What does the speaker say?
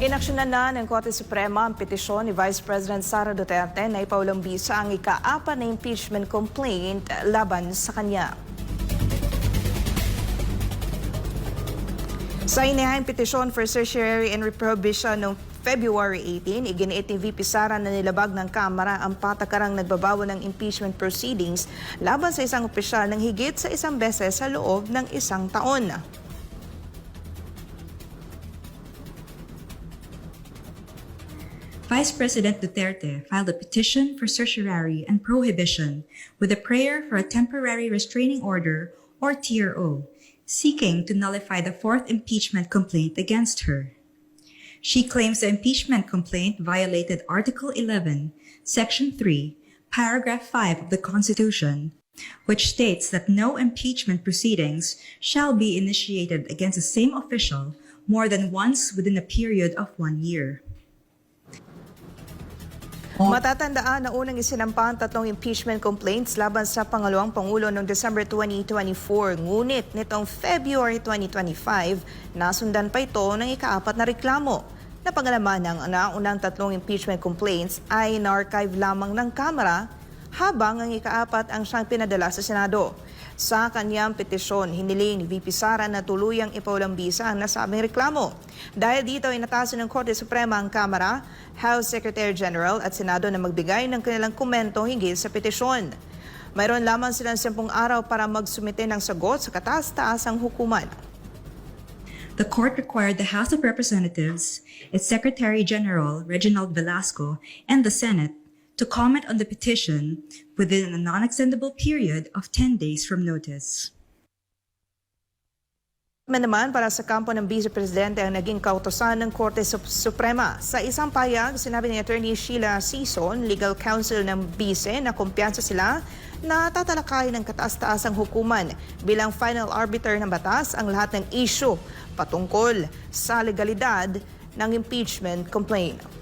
Inaksyonan na ng Korte Suprema ang petisyon ni Vice President Sara Duterte na ipaulambisa ang ika-apat na impeachment complaint laban sa kanya. Sa inihayang petisyon for certiorari and reprohibition noong February 18, iginiit ni VP Sara na nilabag ng Kamara ang patakarang nagbabawal ng impeachment proceedings laban sa isang opisyal ng higit sa isang beses sa loob ng isang taon. Vice President Duterte filed a petition for certiorari and prohibition with a prayer for a temporary restraining order, or TRO, seeking to nullify the fourth impeachment complaint against her. She claims the impeachment complaint violated Article 11, Section 3, Paragraph 5 of the Constitution, which states that no impeachment proceedings shall be initiated against the same official more than once within a period of one year. Matatandaan na unang isinampa ang tatlong impeachment complaints laban sa pangalawang Pangulo noong December 2024. Ngunit nitong February 2025, nasundan pa ito ng ikaapat na reklamo. Napangalaman ng naunang tatlong impeachment complaints ay na-archive lamang ng Kamara habang ang ikaapat ang siyang pinadala sa Senado. Sa kanyang petisyon, hiniling ni VP Sara na tuluyang ipaulambisa ang nasabing reklamo. Dahil dito, inatasan ng Korte Suprema ang Kamara, House Secretary General at Senado na magbigay ng kanilang komento hinggil sa petisyon. Mayroon lamang silang 10 araw para magsumite ng sagot sa kataas-taasang hukuman. The court required the House of Representatives, its Secretary General Reginald Velasco, and the Senate to comment on the petition within a non-extendable period of 10 days from notice. Man naman para sa kampo ng Vice Presidente ang naging kautosan ng Korte Sup- Suprema. Sa isang payag, sinabi ni Attorney Sheila Sison, legal counsel ng Vice, na kumpiyansa sila na tatalakayin ng kataas-taasang hukuman bilang final arbiter ng batas ang lahat ng issue patungkol sa legalidad ng impeachment complaint.